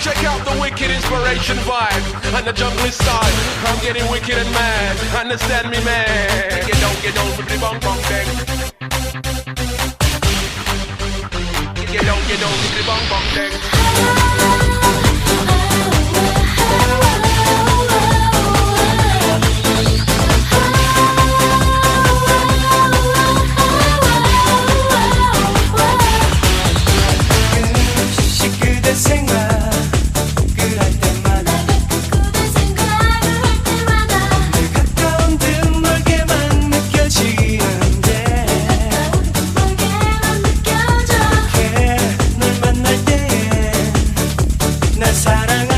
check out the wicked inspiration vibe and the jungle style. I'm getting wicked and mad. Understand me, man? Get down, get down, with the bong bong bang. Get down, get down, with the bong bong bang. 사랑하